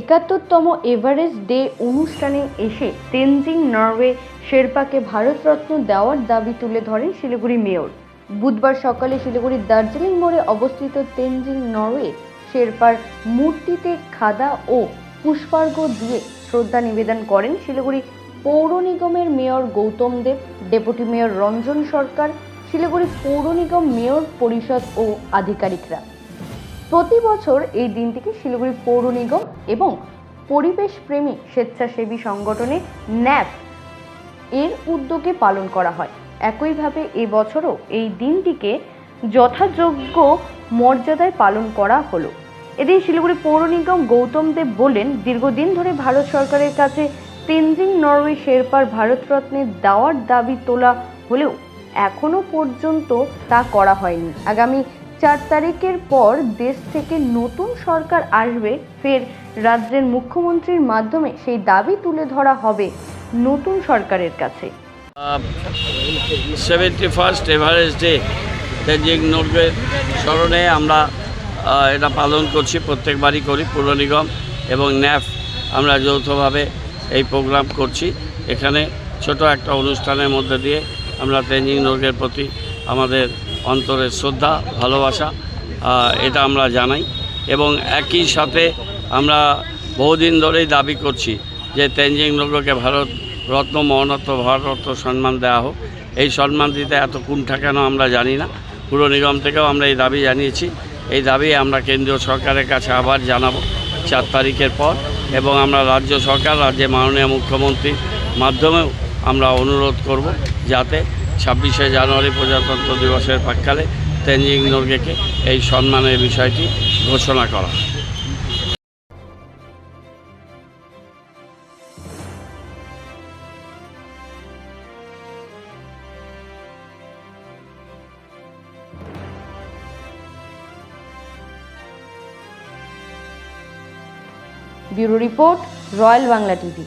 একাত্তরতম Everest day অনুষ্ঠানে এসে Tenzing, Norway, শেরপাকে Bharat Ratna দেওয়ার দাবি তুলে ধরেন শিলিগুড়ি মেয়র। বুধবার সকালে শিলিগুড়ির দার্জিলিং মোড়ে অবস্থিত তেনজিং, নরওয়ে, শেরপার মূর্তিতে খাদা ও পুষ্পার্ঘ দিয়ে শ্রদ্ধা নিবেদন করেন শিলিগুড়ি পৌর নিগমের mayor Goutam Deb, deputy mayor Ranjan Sarkar, Siliguri পৌর নিগম মেয়র পরিষদ ও আধিকারিকরা। প্রতি বছর এই দিনটিকে শিলিগুড়ি পৌর নিগম এবং পরিবেশ প্রেমী স্বেচ্ছাসেবী সংগঠনে ন্যাপ এর উদ্যোগে পালন করা হয়। একইভাবে এবছরও এই দিনটিকে যথাযোগ্য মর্যাদায় পালন করা হলো। এদিন শিলিগুড়ি পৌর নিগম গৌতম দেব বললেন দীর্ঘদিন ধরে ভারত সরকারের কাছে তেনজিং, নরওয়ে, শেরপার ভারতরত্নের দেওয়ার দাবি তোলা হলেও এখনও পর্যন্ত তা করা হয়নি। আগামী চার তারিখের পর দেশ থেকে নতুন সরকার আসবে, ফের রাজ্যের মুখ্যমন্ত্রীর মাধ্যমে সেই দাবি তুলে ধরা হবে নতুন সরকারের কাছে। Seventy first Everest day Tenzing নর্গের স্মরণে আমরা এটা পালন করছি, প্রত্যেকবারই করি, পৌর নিগম এবং ন্যাফ, আমরা যৌথভাবে এই প্রোগ্রাম করছি। এখানে ছোট একটা অনুষ্ঠানের মধ্যে দিয়ে আমরা তেঞ্জিং নর্গের প্রতি আমাদের অন্তরের শ্রদ্ধা, ভালোবাসা এটা আমরা জানাই। এবং একই সাথে আমরা বহুদিন ধরেই দাবি করছি যে তেঞ্জিং নর্গকে ভারত রত্ন মরণত্ব ভারতরত্ন সম্মান দেওয়া হোক। এই সম্মান দিতে এত কুণ্ঠা কেন আমরা জানি না। পুর নিগম থেকেও আমরা এই দাবি জানিয়েছি। এই দাবি আমরা কেন্দ্রীয় সরকারের কাছে আবার জানাব চার তারিখের পর। এবং আমরা রাজ্য সরকার, রাজ্যের মাননীয় মুখ্যমন্ত্রীর মাধ্যমেও আমরা অনুরোধ করব যাতে ছাব্বিশে জানুয়ারি প্রজাতন্ত্র দিবসের প্রাককালে তেনজিং নর্গেকে এই সম্মানের বিষয়টি ঘোষণা করা bureau report Royal Bangla TV.